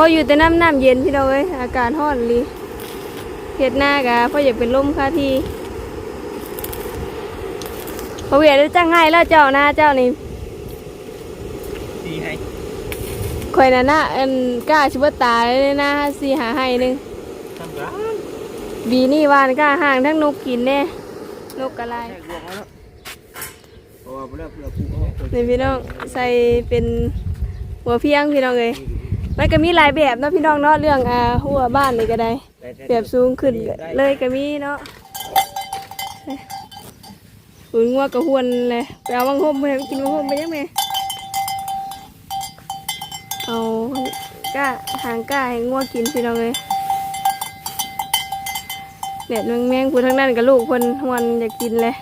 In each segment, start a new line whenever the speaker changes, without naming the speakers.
ออยู่แต่น้ำน้ำเย็นพี่น้องเอ้ยอากาศร้อนเลยเฮ็ดหน้ากะเพราะอยากเป็นลมค่าที่พอเวียได้จ้างให้แล้วเจ้าหน้าเจ้านี่
ดีให้
ข่อยน่ะนะอันกล้าชิบตายเลยนะสีหาให้หนึง
ทำร้าน
บีนี่วานกล้าห่างทั้งนกกินแน่นกกระไร
แทกรวมแล้วเพราะว่าเพื่อเพื่อผู้เอา
นี่พี่น้องใส่เป็นหัวเพียงพี่น้องเลย มันก็มีหลายแบบเนาะพี่น้องเนาะเรื่องอ่าหัวบ้านนี่ก็ได้ แบบสูงขึ้นเลยก็มีเนาะหุ่นงัวกระหวนเลยไปเอาวังห่มไปให้มันกินวังห่มไปยังไงเอาก้าหางก้าให้งัวกินพี่น้องเลยเด็ดแมงแมงผู้ทั้งนั้นกับลูกคนหวนอยากกินเลย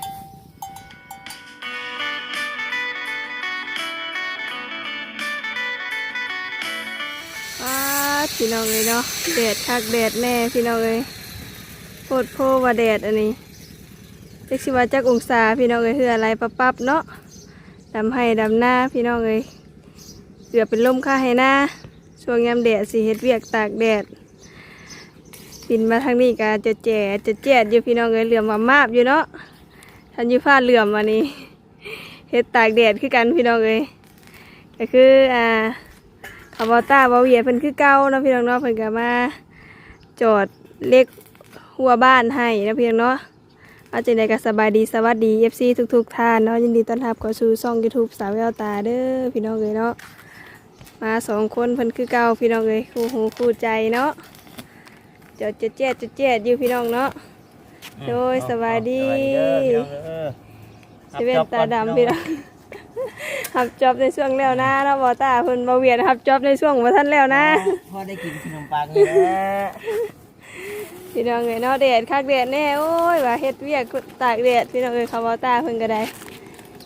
พี่น้องเลยเนาะแดดคักแดดแน่พี่น้องเลยโคตรโพว่าแดดอันนี้เจ็กสิว่าจักองศาพี่น้องเลยคืออะไรปั๊บปั๊บๆเนาะดำให้ดำหน้าพี่น้องเลยเกือบเป็นลมค่าให้หน้าช่วงยามแดดสิเฮ็ดเวียกตากแดดบินมาทางนี้ก็จะแจ๋จะแจ๋ดอยู่พี่น้องเลยเหลื่อมมามาบอยู่เนาะทันยูฟ้าเหลื่อมวันนี้เฮ็ดตากแดดคือกันพี่น้องเลยก็คืออ่า คาร์บอต้าบาเวียเพิ่นคือเก่าเนาะพี่น้องเนาะเพิ่นก็มาจอดเล็กหัวบ้านให้นะพี่น้องเนาะเอาจังไดก็สบายดีสวัสดี FC ทุกๆท่านเนาะยินดีต้อนรับเข้าสู่ช่อง YouTube สาวแววตาเด้อพี่น้องเอ้ยเนาะมาสองคนเพิ่นคือเก่าพี่น้องเอ้ยคู่หูคู่ใจเนาะจอดจะแจ๊ดจะแจ๊ดอยู่พี่น้องเนาะโดยสวัสดีเซเว่นตาดำพี่น้อง หับจอบในช่วงแล้วนะเนาะบอตาเพิ่นบาเวียนหับจอบในช่วงบ่ทันแล้วนะ
พอได้กินขนมปังนี่แหละ
พี่น้องเอ้ยเนาะแดดคักแดดแน่โอ้ยว่าเฮ็ดเวียกตากแดดพี่น้องเอ้ยเขาบอตาเพิ่นก็ได้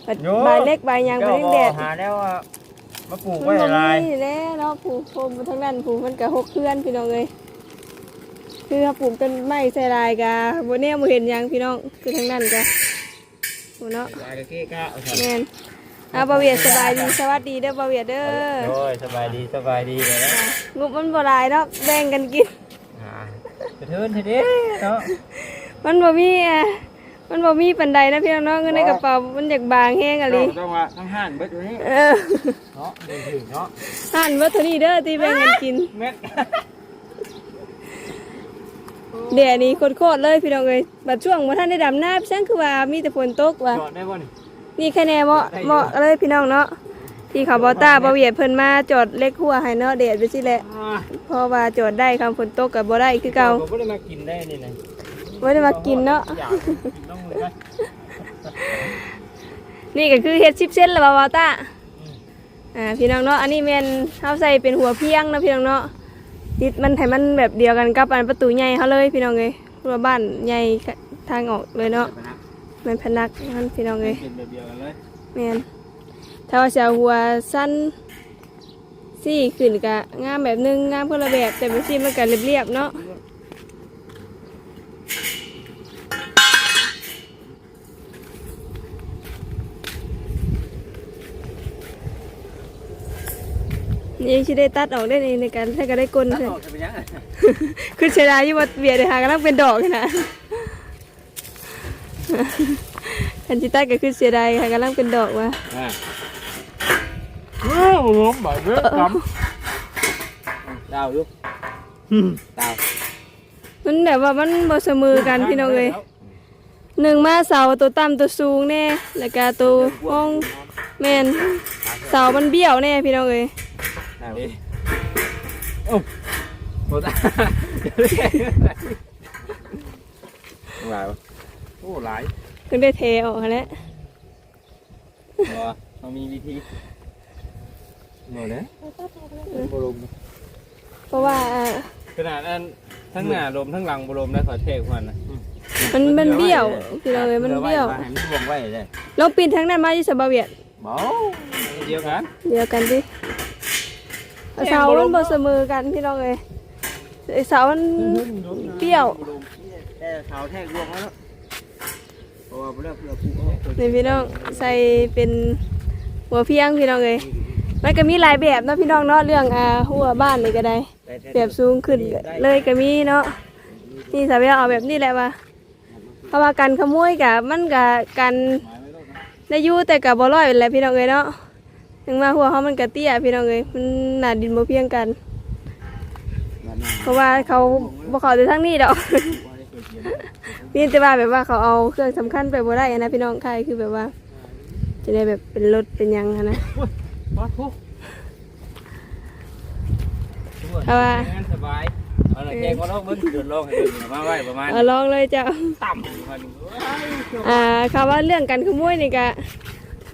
บัดใบเล็กใบยางใบ
เจ้า
เล็ก
บ่
แดด
หาแล้วว่ามาปลูก
มั
ไว้
นบ่
อะไร
มีแล้วเนาะผูกโฟมทั้งนั้นผูกมันก็หกเคลื่อนพี่น้องเอ้ยคือเขาปลูกต้นไม้ใส่ลายกะบ่แน่บ่เห็นหยังพี่น้องคือทั้งนั้นกะโอ้เนาะ
ยายก็เก้กะเอาครับ
แม่น อ่าบาเวียสบายดีสวัสดีเด้อบาเวียเด้อ
โอ้ยสบายดีสบายดีเลยนะ
งบมันบ่หลายเนาะแบ่งกันกิน
อ่ากระเทินเถอะเด้เนาะ
มันบ่มีอะมันบ่มีปันใดนะพี่น้องเงินในกระเป๋ามันอยากบางแห้งอะลิ
ต้องว่าทั้งห้านเบิดอยู่นี่
เออ
เนาะดูถึงเนาะ
หั่นว่าเท่านี้เด้อที่แบ่งกันกิน
เม็ด
เดี๋ยวนี้โคตรๆเลยพี่น้องเอ้ยบัดช่วงบ่ทันได้ดำหน้าพี่ช่างคือว่ามีแต่ฝนตกว่ะ
จอดได้บ่นี่
นี่แค่แน่เหมาะเหมาะเลยพี่น้องเนาะที่เขาบ่ตาบ่เวียดเพิ่นมาจอดเล็กหัวให้เนาะแดดไปสิแหละ
อ่า
เพราะว่าจอดได้คำฝนตกก็บ่ได้คือเก่า
ผมบ่ได้มากินได้นี่นะ
บ่ได้มากินเนาะ
อยากกินต้องเลยนะ
นี่ก็คือเฮ็ด10เซนแล้วบ่าวาตาอ่าพี่น้องเนาะอันนี้แมนเขาใส่เป็นหัวเพียงนะพี่น้องเนาะติดมันให้มันแบบเดียวกันกับอันประตูใหญ่เขาเลยพี่น้องเลยรัวบ้านใหญ่ทางออกเลยเนาะ แมันพนักมันพี่น้องเลย
เป็นแบบเดียวกันเลย
แมนถ้าว่าจะเอาหัวสั้นสี่ขึ้นกะงามแบบหนึงงามคนละแบบแต่ไม่ซี่มันก็เรียบๆเนาะนี่ชิได้ตัดออกได้ในในการให้ก็ได้กลน
ตัด
ใช่
ออกจะเป็นยังไง
คือเสียดายอยู่ว่าเบียร์เลยค่ะกำลังเป็นดอกอยู่นะ คันจิตัดก็คือเสียดายค่ะกำลังเป็นดอกว่ะ
อ่าโอ้โหแบบเยอะครับดาวอยู่ดาว
มันแบบว่ามันบ่เสมอกันพี่น้องเลยหนึ่งมาเสาตัวต่ำตัวสูงแน่แล้วก็ตัวห้องแม่นเสามันเบี้ยวแน่พี่น้องเลย
ดาวโอ้โหตาหลายโอ้ หลาย
เพิ่งได้เทออกแล้ว
เหรอเรามีวิธีหมดนะบรม
เพราะว่าอ่า
ขนาดนั้นทั้งหน้าลมทั้งหลังบรมนะขอเทควันนะ
มันมันเบี้ยวพี่น้องเลยมันเบี้ยว
ให้มันวงไว้เลย
ลองปีนทางนั้นมาที่สบาเวียด
เบาเดียวกัน
เดียวกันดิเสามันบ่เสมอกันพี่น้องเลยไอ้เสามันเปรี้ยว
แต่เท้าแทกรวงแล้วเพ ราะว่าเพื่อเพื่อผู้
นี่พี่น้องใส่เป็นหัวเพียงพี่น้องเลยมันก็มีหลายแบบเนาะพี่น้องเนาะเรื่องอ่าหัวบ้านนี่ก็ได้แบบสูงขึ้นเลยก็มีเนาะนี่สาวเอาแบบนี้แหละว่าเพราะว่าการขโมยกับมันกับการได้อยู่แต่กับบ่ร้อยเป็นแหละพี่น้องเอ้ยเนาะถึงมาหัวเขามันกะเตี้ยพี่น้องเอ้ยมันหนาดินบ่เพียงกันเพราะว่าเขาบ่เขาแต่ทั้งนี้ดอก มีแต่ว่าแบบว่าเขาเอาเครื่องสำคัญไปบ่ได้นะพี่น้องใครคือแบบว่า จะได้แบบเป็นรถเป็นหยังอะนะ
มาทุก
เอาว่า
สบายเอาละแกก็ลองเบิ่งเดินลองให้เบิ่งมาไว้ประมาณ
เอาลองเลยเจ้า
ต่ำมัน
อ่าคำว่าเรื่องการขโมยนี่กะ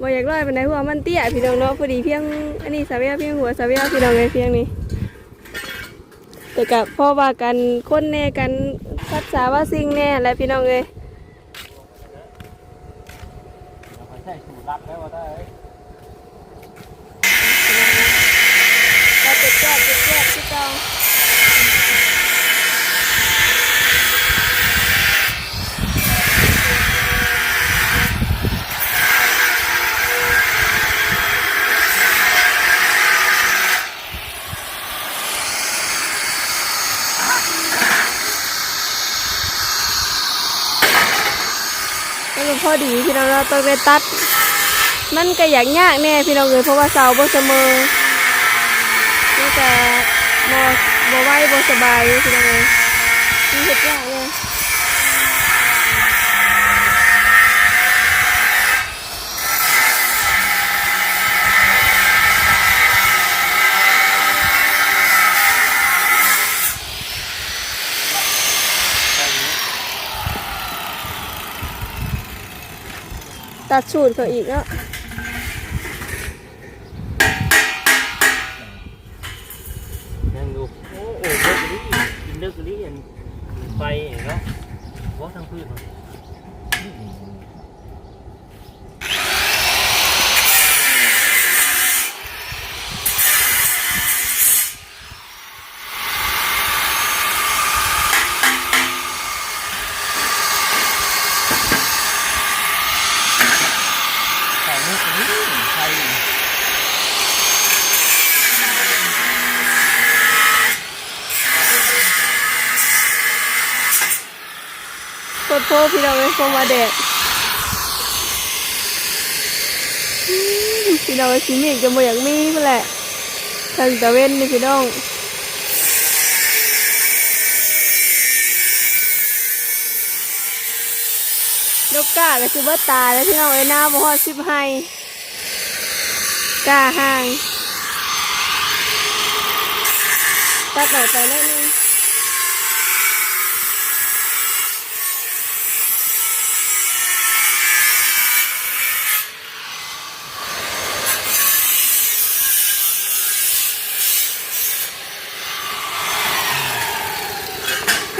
บ่อยากร้อยปานใดเพราะว่ามันเตี้ยพี่น้องเนาะพอดีเพียงอันนี้สาวเวียเพียงหัวสาวเวียพี่น้องเลยเพียงนี้ แต่กับพ่อว่ากันคนแน่กันรักษาว่าสิ่งแน่แหละพี่น้องเลย
ใช่สูตรลับแล้วว่าได้
ก็จะแก้จะแก้ที่เจ้าก็เป็นพ อดีพี่น้องเราต้องไปตัด มันก็อยากยากแน่พี่น้องเลยเพราะว่าเสาบ่เสมอมันก็บ่บ่ไหวบ่สบายพี่น้องเลยมันเห็ดยากเลย ตัดสูตรเขาอีกเนาะ
นั่งดูโอ้โหเลิกนี่กินเลิกนี้อันไปเนาะว่าทั้งพืช ใส่ลูกนี้ใส่
โคตรโพ พี่น้องเลยโฟมาแดดพี่น้องชิมีจะบ่อย่ากมีเพื่อแหละทางตะเว้นนี่พี่น้องลูกกาก็คือว่าตายแล้วพี่น้องเอ้หน้าบ่ฮอดสิบไฮกาห่างตัดหน่อยไปหนิดนึง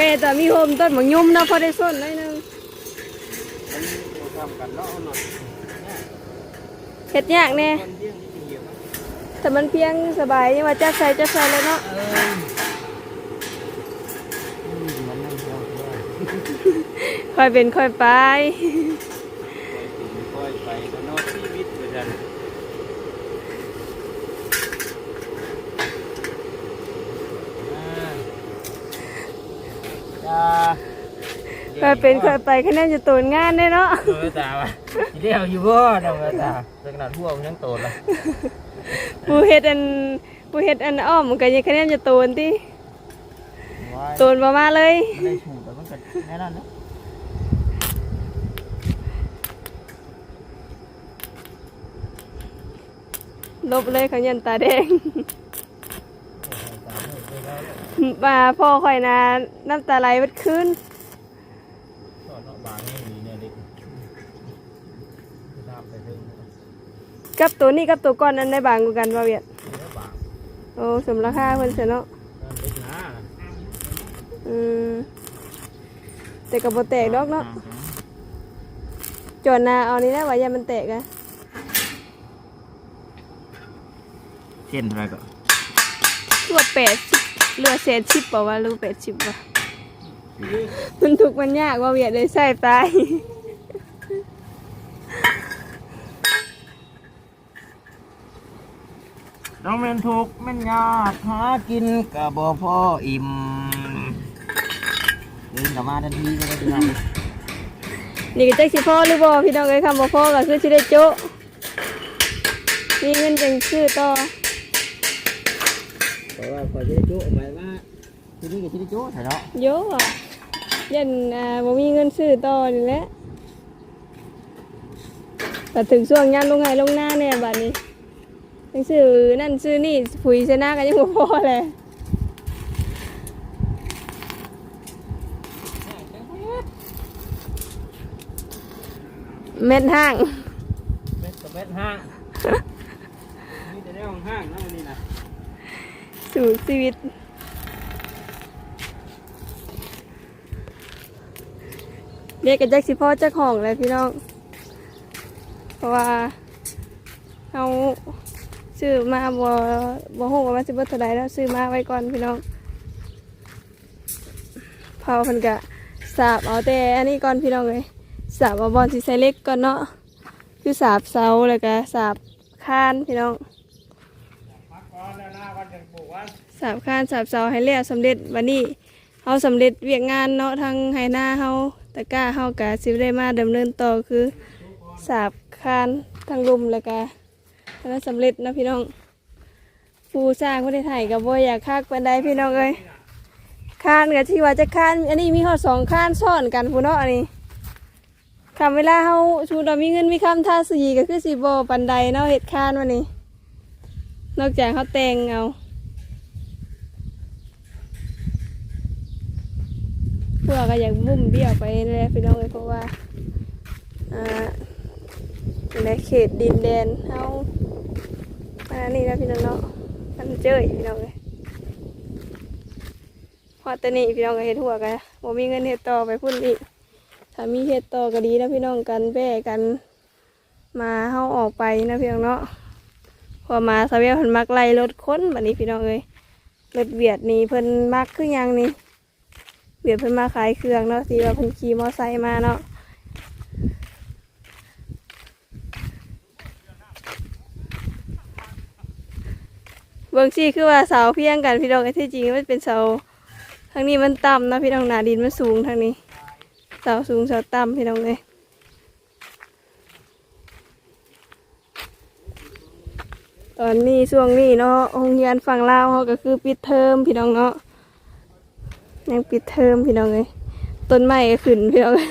แค่แต่มีโฮมต้นหมากยุ่มเนาะพอได้ส้นหน่อยหนึง
ทำกันเนาะหลุด
เฮ็ดยากแน่
คนเยี่ยงที่เหี่ยว
แต่มันเพียงสบายนี่ว่าจักใส่จักใส่เลยเนาะ
เออมันนั่งเที่ยวด้วย
ค่อยเป็นค่อยไป
ค่อยไปก็นอกชีวิตเหมือนกัน จ้า
ค่อยเป็นค่อยไปคะแนนจะตูนงานได้เนาะ
โดนตาวะเรียวอยู่บ่น้องตาขนาดพวกยังโตละ
ผู้เฮ็ดอันผู้เฮ็ดอันอ้อมมันก็ยังคะแนนจะตูนติ
ว้าย
ตูนบ่มาเลย
ได้ถูกแต่มันก็แน่นอนนะ
ลบเลยเขายันตาแดง มาพ่อข่อยนะน้ำตาไหลเบิดคืน
ก็เนาะบางนี่เนี่ยเล็กน้ำไปถึง
กับตัวนี้กับตัวก่อนนั้นได้บางกว่ากันบ่เวียด
เนื้อบาง
โอ้สมราคาเพิ่นเสียเนาะ
นั่นเล็กนะ
อืมแต่ก็บ่แตกดอกเนาะจวนหนาเอานี่นะว่าอย่ามันแตกอะ
เช่นอะไรก็
รวดแปดสิบ เรือเศษชิปเปล่าวะรู้แปดชิปวะมันถูกมันยากว่าเวียดเลยใส่ตาย
น้องแม่นทุกข์แม่นยากหากินก็บ่พออิ่มเดินกลับมาทันทีก็ได้เดือน
นี่ก็จักสิพ่อหรือบ่พี่น้องเอ้ยคำบ่พ่อก็คือสิได้โจ๊ะมีเงินจังซื้อต่อ
เพราะว่าพอจะได้โจ้หมายว่าที่นี่ก็จะได้โจ้ใช่เนาะ
โยอะยันอ่าบ่มีเงินซื้อต่อนี่แหละแต่ถึงช่วงยามลงไห้ลงหน้าเนี่ยบัดนี้จังซื้อนั่นซื้อนี่ปุ๋ยใส่หน้ากันยังบ่พอเลยเม็ดห้าง
เม็ดกับเม็ดห้างนี่จะได้ของห้างนะวันนี้นะ
สู่ชีวิต เรียกกันแจ็คสิพ่อเจ้าของเลยพี่น้อง เพราะว่าเขาซื้อมาบ่บ่ฮู้ว่ามันสิเบิดเท่าใดแล้วซื้อมาไว้ก่อนพี่น้องเผาเพิ่นกะสาบเอาแต่อันนี้ก่อนพี่น้องเลยสาบเอาบอลสิใส่เล็กก่อนเนาะคือสาบเสาแล้วก็สาบคานพี่น้อง
พักก่อนแล้วหน้าวันจะปลูกวัน
สาบคานสาบเสาให้แล้วสำเร็จวันนี้เฮาสำเร็จเวียกงานเนาะทางไหหน้าเฮาตะกร้าเฮากะสิได้มาดำเนินต่อคือสาบคานทางลุมแล้วก็ถ้าสำเร็จนะพี่น้องผู้สร้างประเทศไทยก็บ่อยากคักปานใดพี่น้องเอ้ยคานก็ที่ว่าจะคานอันนี้มีฮอดสองคานซ้อนกันพุ่นเนาะอันนี้คำเวลาเฮาชูเรามีเงินมีคำท่าสีก็คือสิบ่ปานใดเนาะเฮ็ดคานวันนี้ นอกจากเขาแต่งเอา พวกก็อยากมุ่มเบี้ยวไปเลยพี่น้องเลยเพราะว่าอ่าในเขตดินแดนเฮาอันนี้นะพี่น้องเนาะมันเจอพี่น้องเลยพอตอนนี้พี่น้องก็เฮ็ดหัวกันบ่มีเงินเฮ็ดต่อไปพุ่นอีกถ้ามีเฮ็ดต่อก็ดีนะพี่น้องกันแบ่กัน มาเฮาออกไปนะพี่น้องเนาะพอมาสาวเวียเพิ่นมักไล่รถค้นแบัดนี้พี่น้องเอ้ยรถเวียดนี่เพิ่นมักคือหยังนี่ เบียดเพิ่นมาขายเครื่องเนาะที่ว่าเพิ่นขี่มอไซค์มาเนาะเบิ่งซี่คือว่าเสาเพียงกันพี่น้องไอ้ที่จริงมันเป็นเสาทางนี้มันต่ำนะพี่น้องหนาดินมันสูงทางนี้ เสาสูงเสาต่ำพี่น้องเลยตอนนี้ช่วงนี้เนาะโรงเรียนฝั่งลาวเขาก็คือปิดเทอมพี่น้องเนาะ ยังปิดเทอมพี่น้องเลยต้นไม้ก็ขึ้นพี่น้องเอ้ย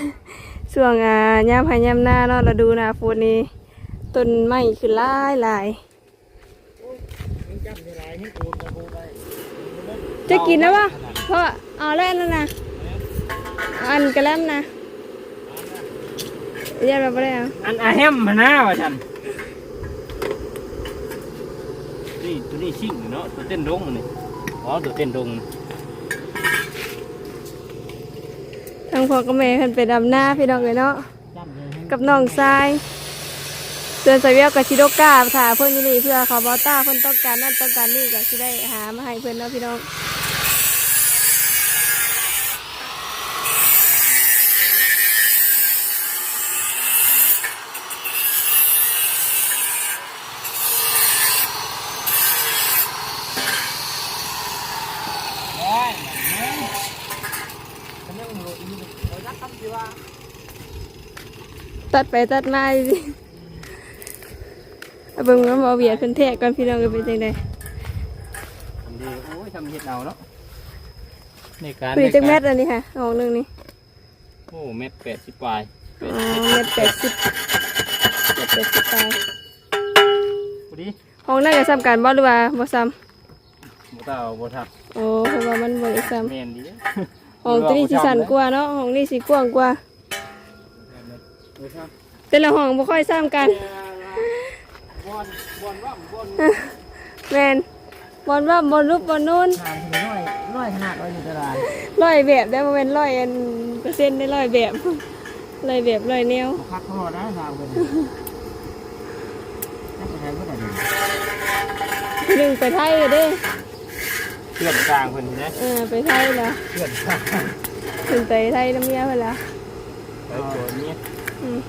ช่วงอ่าย่ามพายามหน้าเนาะเราดูนาฝนนี้ต้นไม้ขึ้นหลายหลาย
จำได้หลายนี่ปูนะ
กินแล้วปะเพราะเอาแล้วนั่นนะอันกระแลมนะเรียกเราไปได้เอา
อันอาแฮมมาหน้าว่ะฉันนี่ตัวนี้ชิ่งเนาะตัวเต้นดงนี่อ๋อตัวเต้นดง
ทาง พ่อกับแม่เพิ่นไปดำหน้าพี่น้องเลยเนาะกับน้องทรายเตือนสายเวียวกับชิโดก้าถ่าเพิ่นอยู่นี่เพื่อเขาบอต้าเพิ่นต้องการนั่นต้องการนี่ก็สิได้หามาให้เพิ่นเนาะพี่น้อง
ได้มันยังโหลดอยู่เรายักษ์ทำสิว่า
ตัดไปตัดมาดิเอาเบิ่งว่าหมอเบียดเพิ่นแทะก่อนพี่น้องก็เป็นจังได๋
ทำดีโอ้ยทำเห็ดเอาเนาะในการ
คุยจักแมตรอันนี้ค่ะห้องหนึงนี่
โอ้เม็ดแปดสิบปลายแป
อ๋
ด
อ
สิบ
เมตรแปดสิบเมตรแปดสิบปลาย
พอดี
ห้องนั้นก็ซ้ำกันบ่หรือว่าบ่ซ้ำ
บ่ตาบ่ทับ
โอ้เพราะว่ามันบ่ได้ซ้ำ
แม่นดี
ห้องตัวนี้สิสั่นกว่าเนาะห้องนี้สิกว้างกว่า
บ่ทับ
แต่ละห้องบ่ค่อยซ้ำกัน
บอลบอลว่ำบอล
แม่นบอลว่าบอลรูปบอลนู้น
ทางถึงน้อยน้อยขนาดว่าอยู่ตลาด
ร้อยแบบได้บ่แม่นร้อยอันเปอร์เซ็นต์ได้ร้อยแบบร้อยแบบร้อยแนว
พักพอได้ทางเป็นน่าจะใช้เพื่อน
หนึ่งไปไทยเด้
เพื่อนกลางเพื่อนนะ
เออไปไทยแล้ว
เพื่อนกลาง
ถึงไปไทยน้ำเมียเพิ่นแล้ว
เออตัวนี้
อืม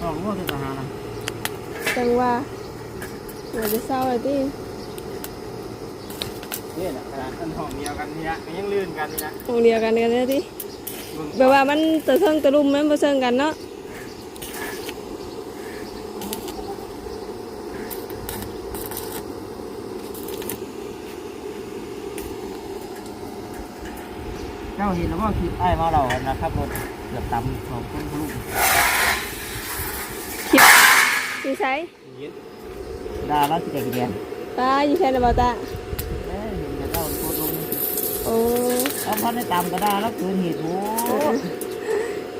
อ๋อว่าเป็นทหารนะ
จังว่าว่าจะเศร้าเลยติ
นี่แหละขนาดอันห้องเดียวกันนี่นะยังลื่นกันนี่นะ
ห้องเดียวกันกันเลยที่แปลว่ามันตะเซิงตะลุมมันบ่เซิงกันเนาะ
จ้าเห็นแล้วว่าคิดไอ้มาเรานะครับรถเกือบตำของคนลูก
คิดสิใช้
ดาแล้วสิเด็กเรียน
ตาอยู่ใช่นะบ่ตา
เอ้ยเห็นแต่เจ้าโคตรลง
โอ้
แล้วพันได้ตำก็ได้แล้วเกินเหตุโอ้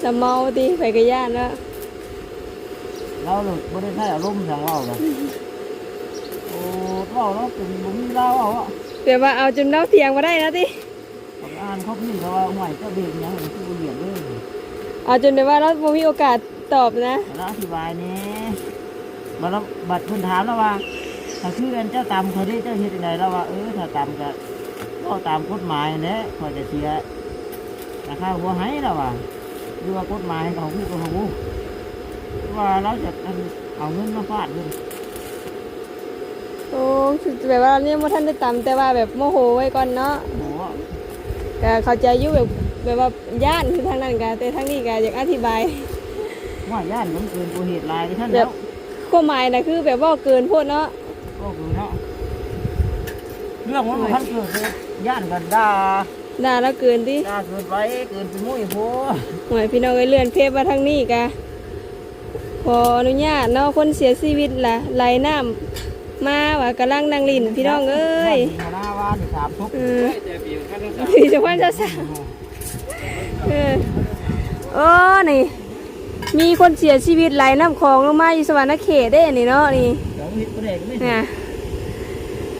จะเมาติไปกะย่านเนาะ
เราหลุดไม่ได้ใช้อารมณ์ทางเราเลยโอ้เราเราเป็นบุ้มเราเอาอะ
แปลว่าเอาจนเล่าเถียงมาได้นะติ
ผมอ่านเขาพี่เขาว่าห่วยเจ้าเบียยังเป็นผู้เรียนเลย
เอาจนแบบว่าเราบ่มีโอกาสตอบนะ
แล้วอธิบายนี้มาแล้วบัตรคุณถามแล้วว่า ถ้าคือกันเจ้าตามเขาได้เจ้าเฮ็ดยังไงแล้วว่าเออถ้าตามก็ก็ตามกฎหมายเนี่ยพอจะเสียราคาหัวให้แล้วว่าหรือว่ากฎหมายเขาพูดกับเขาพูดว่าเราจะเอาเงินมาฟาดเงิน
โอ้แบบว่าเราเนี่ยบ่ทันได้ตำแต่ว่าแบบโมโหไว้ก่อนเนาะ
โอ้โห
ก็เข้าใจอยู่แบบแบบว่าย่านคือทางนั้นก็แต่ทางนี้ก็อยากอธิบาย
ว่าย่านมันเกินกว่าเหตุหลายที่ท่าน
แบ
แล้
บ
ว
ความหมายน่ะคือแบบว่าเกินโพดเนาะ
ก็คือเนาะเรื่องมันบ่ท่านเกิดเลยย่านกันด่า
ด่าแล้วเกินติ
ด่าเกินไปเกินไปมุ้ยโพ
หวยพี่น้องเอ้ยเลื่อนเพจมาทางนี้กะขออนุญาตเนาะคนเสียชีวิตล่ะไหลน้ำมาว่ากำลังนั่งลินพี่น้องเอ้ย
หัวหน้าว่านสามทุก
เออสี่จังหวัดจะสามเออโอ้นี่ มีคนเสียชีวิตไหลน้ำคลองลงมาอยู่สวรรค์เขตได้นี่เนาะนี่
ยวมิดประเด็นไม่
เนี่ย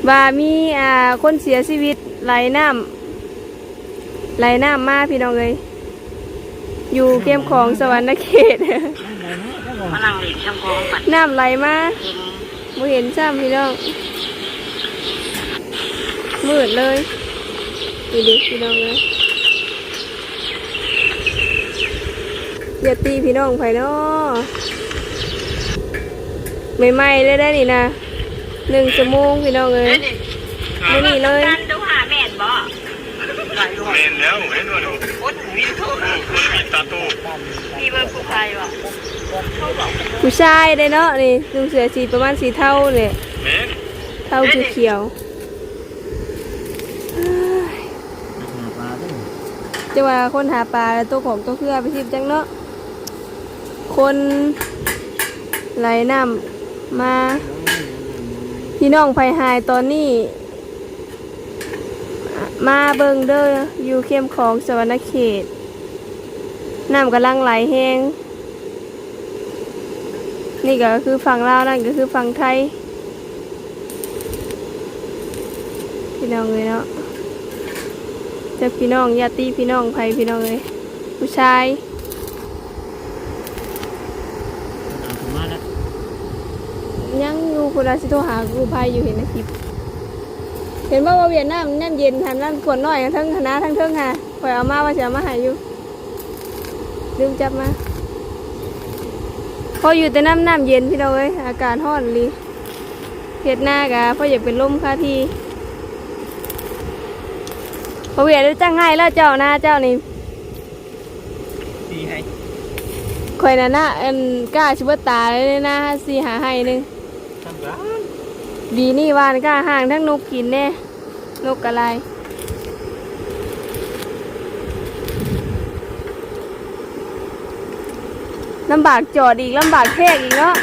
ว่ามีอ่าคนเสียชีวิตไหลน้ำไหลน้ำมาพี่น้องเลยอยู่เข้มของสวรรค์เขตน้ำไหลมา
เอง
บ่เห็นซ้ำพี่น้อง มืดเลยนี่ดิพี่น้องเลยอย่าตีพี่น้องไผเนาะใหม่ๆเลยได้นี่นะหนึ่งชั่วโมงพี่น้องเลยไม่นี่เลย
การดูหาแม่นบ่
เล่นแล้วเห็นว่าดู
โอ้ถึงวิทู
คนมีตาโต
มีเบอร์ผู้ใครบ่
ผู้ชายได้เนาะนี่ลุงเสือสีประมาณสีเท่าเลย
แม่น
เท่าเขียว
ปลาด้วย
ๆ จะว่าคนหาปลาตัวของตัวเครือไปทิบจังเนาะคนไหลน้ำมาพี่น้องไผหายตอนนี้ มาเบิงเด้ออยู่เข้มของสวรรณเขตน้ำกำลังไหลแห้งนี่ก็คือฝั่งลาวนั่นก็คือฝั่งไทยพี่น้องเลยเนาะ จะพี่น้องญาติพี่น้องไผพี่น้องเลยผู้ชาย
ถึงมาแล้ว
ยังอยู่คุณอาสิโทรหากูภัยอยู่เห็นในคลิปเห็นว่าว่าเวียดนามน้ำเย็นทำน้ำขวดน้อยทั้งคณะทั้งเทิงค่ะคอยเอามาว่าจะเอามาใหายอยู่ลืมจับมาพออยู่แต่น้ำน้ำเย็นพี่น้องเอ้ยอากาศร้อนเลยเห็ดหน้ากะเพราะอยากเป็นลมค่ะที พอเวียดได้จ้างให้แล้วเจ้าหน้าเจ้านี่
ตีให้
คอยน่ะนะอันกล้าชิบตาเลยนะสีหาให้หนึง
ทำกัน
ดีนี่วานกล้าห่างทั้งนกกินแน่นกอะไรลำบากจอดอีกลำบากแทกอีกเนาะ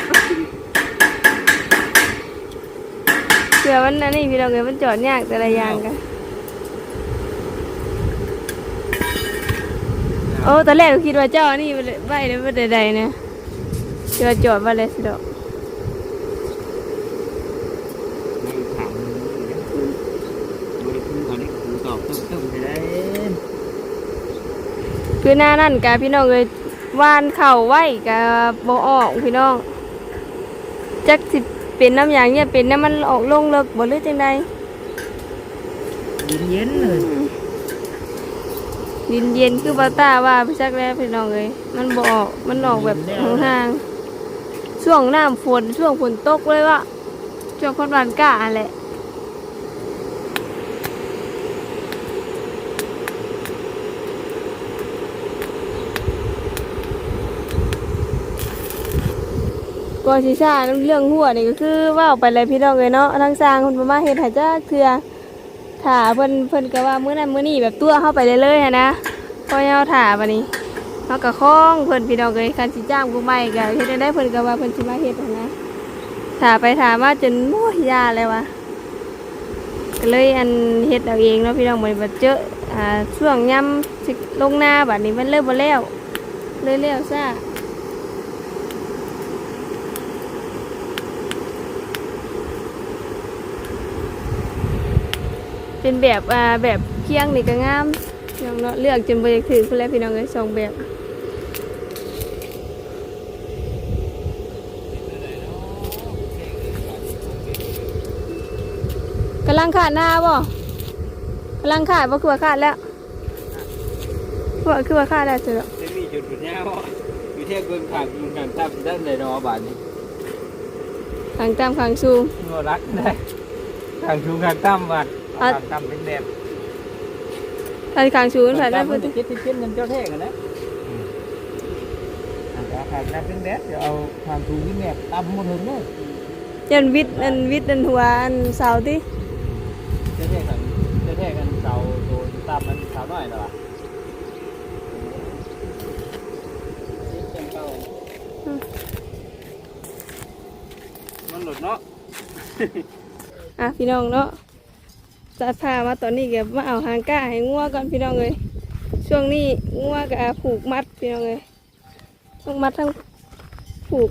เผื่อมันนั่นนี่พี่น้องเอ้ยมันจอดยากแต่ละอย่างกัน โอ้ตอนแรกก็คิดว่าเจ้านี่ไว้เลยว่าใดๆนะคิดว่าจอดไว้เลยสิดอก
ไม่ถามเลยคือเขาได้คือตอบตึ้มๆไปได้
คือหน้านั่นกะพี่น้องเลยวานเข่าไว้กะบ่ออกพี่น้องจักสิเป็นน้ำอย่างเนี่ยเป็นน้ำมันออกลงเลิกบ่หรือจังใด
ดินเย็นเลย
ดินเย็นคือบาต้าว่าพี่ชักแล้วพี่น้องเลยมันบอกมันออกแบบห่างๆช่วงน้ำฝนช่วงฝนตกเลยว่ะช่วงคนวันก้าแหละก่อนสิชาเรื่องหัวนี่ก็คือว่าออกไปเลยพี่น้องเลยเนาะทั้งสร้างคนมาเห็นหายจ้าเถื่อ ถ้าเพิ่นเพิ่นก็ว่ามื้อนั้นมื้อนี้แบบตัวเข้าไปเรื่อยๆหันนะพอเฮาถ่าบัดนี้เฮาก็คล้องเพิ่นพี่น้องเอ้ยคันสิจ้างผู้ใหม่ก็เฮ็ดได้เพิ่นก็ว่าเพิ่นสิมาเฮ็ดหันนะถ่าไปถ่ามาจนโอ้ยยาเลยวะก็เลยอันเฮ็ดเอาเองเนาะพี่น้องบ่ได้บ่เจออ่าช่วงยามสิลงหน้าบัดนี้มันเริ่มบ่แล้วเลยแล้วซ่า เป็นแบบอ่าแบบเคียงนี่ก็งามพี่น้องเนาะเลือกจนบ่อยากถือพุ่นแหล้วพี่น้องเอ้ยสองแบบกำลังขาดหน้าบ่กำลังขาดบ่คือว่าขาดแล้วคือว่าคือว่าขาดแล้วจ้ะ
จะมีจุดจุดเนี้ยว่าอยู่เที่ยงเกินขางกินกันตั้มด้านในนอบานนี้
ทางตามทางสูง
งัวรักได้ขางชูขางตั้มบาน
อะ
ขางตั้มเป็นแบบ
ทางทางสูงผ่านได้
เพื่
เพิ่
อนนคิดที่คิดเงินเจ้าเท่กันนะขางตั้มเป็นแบบเดี๋ ยวเอาขางชูที่แบบตั้มหมดเลยเนี่ย
ยันวิทย์อันวิทย์อันหัวอันเสาติ
เจ้าเท่กันเจ้าเท่กันเสา โดนตั้มมันสาวน้อยเหรอมันหลุดเนาะ
อะพี่น้องเนามาตอนนี้เก็บมาเอาหางก้าให้งัวก่อนพี่น้องเลยช่วงนี้งัวก็ผูกมัดพี่น้องเลยต้องมัดทั้งผูก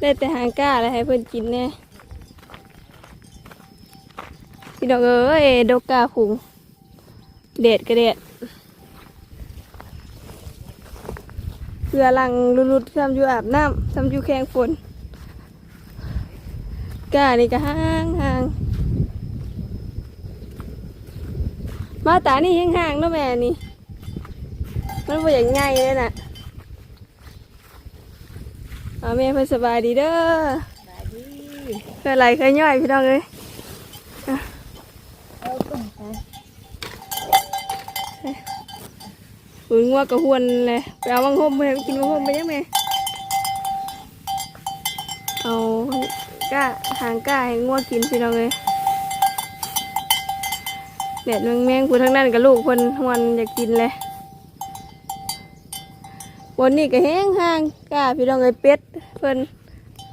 ได้แต่หางก้าแล้วให้เพื่อนกินแน่พี่น้องเอ้ยดกกาผูกเด็ดกระเด็ดเพื่อลังรุดๆทำอยู่อาบน้ำทำอยู่แข้งฝนก้านี่ก็ห่างห่าง มาตานี่ห่างๆนะแม่นี่ มันบ่อย่างง่ายเลยน่ะเอาแม่เพิ่นสบายดีเด้อเคยไหลเคยย่อยพี่น้องเอ้ยอะหุ่นงัวกระหวนเลยไปเอาวังห่มไปกินวังห่มไปยังแม่เอาก้าหางก้าให้งัวกินพี่น้องเลย เด็ดแมงแมงผู้ทั้งนั้นกับลูกเพิ่นหวนอยากกินเลยวันนี้ก็แห้งห่างก้าพี่น้องเลยเป็ดเพิ่น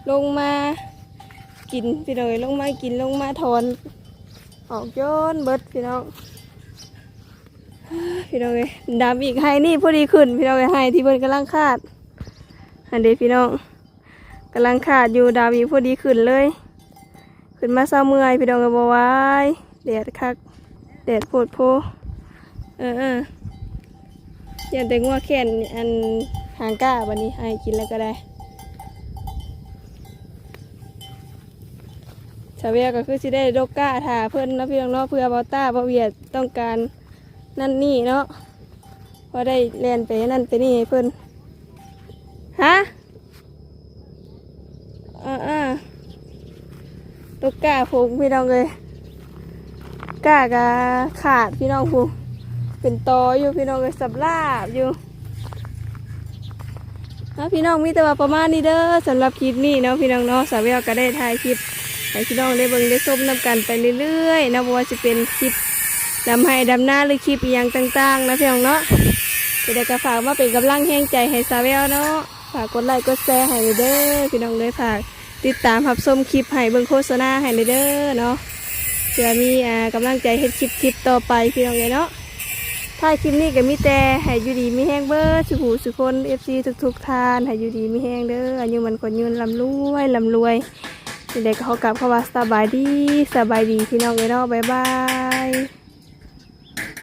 ลงมากินพี่น้องลยลงมากินลงมาถอนออกโยนเบิดพี่น้องพี่น้องเลยดำอีกให้นี่พอดีขึ้น พี่น้องเลยให้ที่เพิ่นกำลังคาดอันเดพี่น้องกำลังขาดอยู่ดาวีกพอดีขึ้นเลย ขึ้นมาเศร้าเมื่อยพี่น้องก็บอกว่าแดดคัก แดดโพดโพ เออเออยันแต่งัวแขนอันหางก้าวันนี้ให้กินแล้วก็ได้ชาเวียก็คือสิได้ดกก้าถ่าเพื่อนเนาะพี่น้องเนาะเพื่อบอต้าบอเวียดต้องการนั่นนี่เนาะพอได้เรียนไปนั่นไปนี่ให้เพื่อนฮะอ่าอ่าตกกาผมพี่น้องเลย กากะขาดพี่น้องผู้เป็นตออยู่พี่น้องเลยสับลาบอยู่นะพี่น้องมีแต่ว่าประมาณนี้เด้อสำหรับคลิปนี้เนาะพี่น้องเนาะสาวเวลก็ได้ถ่ายคลิปให้พี่น้องได้เบิ่งได้ชมนำกันไปเรื่อยๆนะบ่ว่าจะเป็นคลิปดำให้ดำหน้าหรือคลิปอย่างต่างๆนะพี่น้องเนาะจะได้กระฝากมาเป็นกำลังแห่งใจให้สาวเวลเนาะฝากกดไลค์กดแชร์ให้เด้อพี่น้องเลยฝากติดตามรับชมคลิปให้เบิ่งโฆษณาให้เด้อเนาะ เพื่อมีอ่ากำลังใจเฮ็ดคลิปคลิปต่อไปพี่น้องเลยเนาะถ้าคลิปนี้ก็มีแต่ให้อยู่ดีมีแห้งเบิดสุขูสุคนเอฟซีทุกๆท่านให้อยู่ดีมีแห้งเด้ออายุมันคนยืนลำรวยลำรวยเด็กๆเขากลับเข้าว่าสบายดีสบายดีพี่น้องเลยเนาะบ๊ายบาย